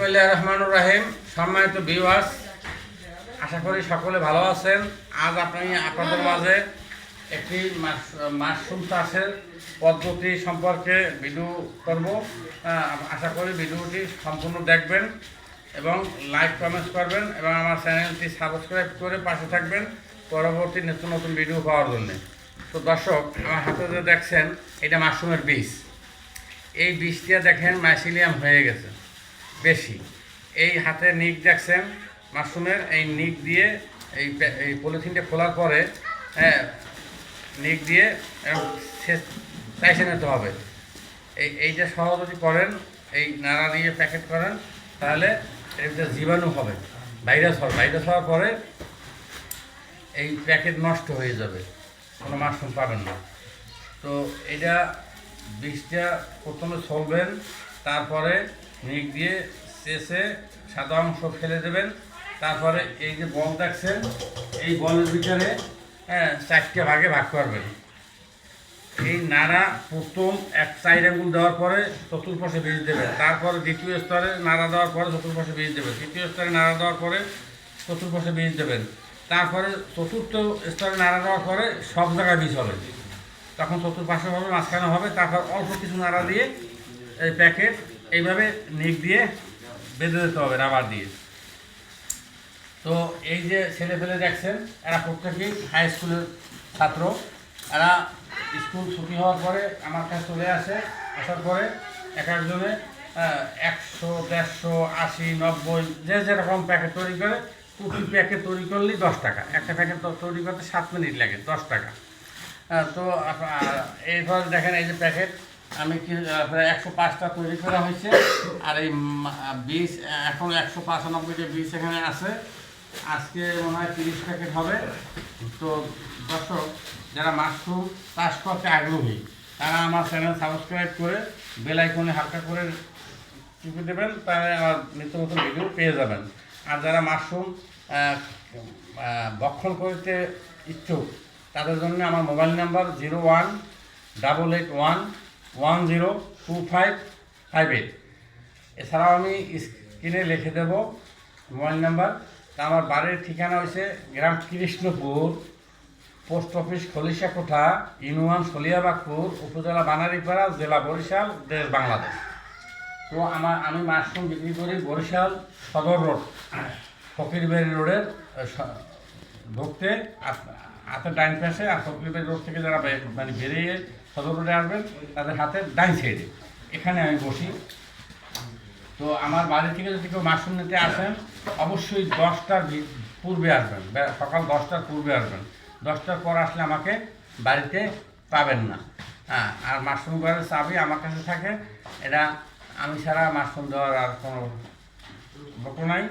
রহমানুর রাহিম। সম্মানিত ভিউয়ার্স আশা করি সকলে ভালো আছেন। আজ আপনি, আপনাদের মাঝে একটি মাশ- মাশরুম চাষের পদ্ধতি সম্পর্কে ভিডিও করব। আশা করি ভিডিওটি সম্পূর্ণ দেখবেন এবং লাইক কমেন্টস করবেন এবং আমার চ্যানেলটি সাবস্ক্রাইব করে পাশে থাকবেন পরবর্তী নতুন নতুন ভিডিও পাওয়ার জন্য। তো দর্শক, আমার হাতে যে দেখছেন, এটা মাশরুমের বীজ। এই বীজটা দেখেন মাইসিলিয়াম হয়ে গেছে। বেশি। এই হাতে নিক দেখছেন মাশরুমের, এই নিক দিয়ে এই এই পলিথিনটা খোলার পরে হ্যাঁ নিক দিয়ে চাইছে নিতে হবে। এই এইটা সহ যদি করেন, এই নাড়া দিয়ে প্যাকেট করেন, তাহলে ভিতরে জীবাণু হবে, ভাইরাস হবে। ভাইরাস হওয়ার পরে এই প্যাকেট নষ্ট হয়ে যাবে, কোনো মাশরুম পাবেন না। তো এটা বীজটা প্রথমে ছলবেন, তারপরে নিক দিয়ে শেষে সাদা অংশ ফেলে দেবেন। তারপরে এই যে বল দেখছেন, এই বলের ভিতরে হ্যাঁ চারটে ভাগে ভাগ করবেন। এই নাড়া প্রথম এক সাইড আঙ্গুল দেওয়ার পরে চতুর্পাশে বীজ দেবেন। তারপরে দ্বিতীয় স্তরে নাড়া দেওয়ার পরে চতুর্পাশে বীজ দেবেন। তৃতীয় স্তরে নাড়া দেওয়ার পরে চতুর্পাশে বীজ দেবেন। তারপরে চতুর্থ স্তরে নাড়া দেওয়ার পরে সব জায়গায় বীজ হবে। তখন চতুর্পাশে হবে, মাঝখানে হবে। তারপর অল্প কিছু নাড়া দিয়ে এই প্যাকেট এইভাবে নিক দিয়ে বেঁধে দিতে হবে রাবার দিয়ে। তো এই যে ছেলে ফেলে দেখছেন, এরা প্রত্যেকেই হাই স্কুলের ছাত্র। এরা স্কুল ছুটি হওয়ার পরে আমার কাছে চলে আসে। আসার পরে এক একজনে একশো, দেড়শো, আশি, নব্বই, যে যেরকম প্যাকেট তৈরি করে, প্রতি প্যাকেট তৈরি করলেই দশ টাকা। একটা প্যাকেট তৈরি করতে সাত মিনিট লাগে, দশ টাকা। তো এরপর দেখেন এই যে প্যাকেট আমি কি একশো পাঁচটা তৈরি করা হয়েছে। আর এই বীজ এখন একশো পঁচানব্বইটা বীজ এখানে আছে। আজকে মনে হয় তিরিশ প্যাকেট হবে। তো দর্শক যারা মাশরুম চাষ করতে আগ্রহী তারা আমার চ্যানেল সাবস্ক্রাইব করে বেল আইকনে হালকা করে টিপে দেবেন তাহলে আমার নিত্য নতুন ভিডিও পেয়ে যাবেন। আর যারা মাশরুম আহ, করতে ইচ্ছুক তাদের জন্য আমার mobile number zero one double eight one one zero two five five eight এছাড়াও আমি স্ক্রিনে লিখে দেব মোবাইল নাম্বার। তা আমার বাড়ির ঠিকানা হয়েছে গ্রাম Krishnapur, post office Khalishakotha union Saliabagpur উপজেলা বানারীপাড়া, জেলা বরিশাল, দেশ বাংলাদেশ। তো আমার, আমি মাশরুম বিক্রি করি বরিশাল সদর রোড ফকিরবাড়ি রোডের ঢুকতে হাতের ডাইন পাশে, আর ফকিরবাড়ি রোড থেকে যারা মানে বেরিয়ে সদর রোডে আসবেন, তাদের হাতের ডাইন সাইডে। এখানে আমি বসি। তো আমার বাড়ি থেকে যদি কেউ মাশরুম নিতে আসেন, অবশ্যই দশটার পূর্বে আসবেন। সকাল দশটার পূর্বে আসবেন। দশটার পর আসলে আমাকে বাড়িতে পাবেন না। হ্যাঁ আর মাশরুম ঘরের চাবি আমার কাছে থাকে। এটা আমি ছাড়া মাশরুম দেওয়ার আর কোনো লোক নাই।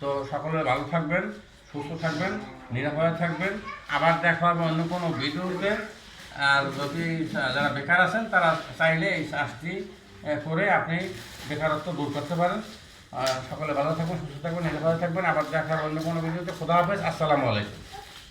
তো সকলে ভালো থাকবেন। সুস্থ থাকবেন, নিরাপদে থাকবেন। আবার দেখা হবে অন্য কোনো ভিডিওতে। আর যদি যারা বেকার আছেন, তারা চাইলে এই শাস্তি করে আপনি বেকারত্ব দূর করতে পারেন। সকলে ভালো থাকবেন সুস্থ থাকবেন নিরাপদে থাকবেন। আবার দেখা অন্য কোনো ভিডিওতে। খোদা হাফেজ, আসসালামু আলাইকুম।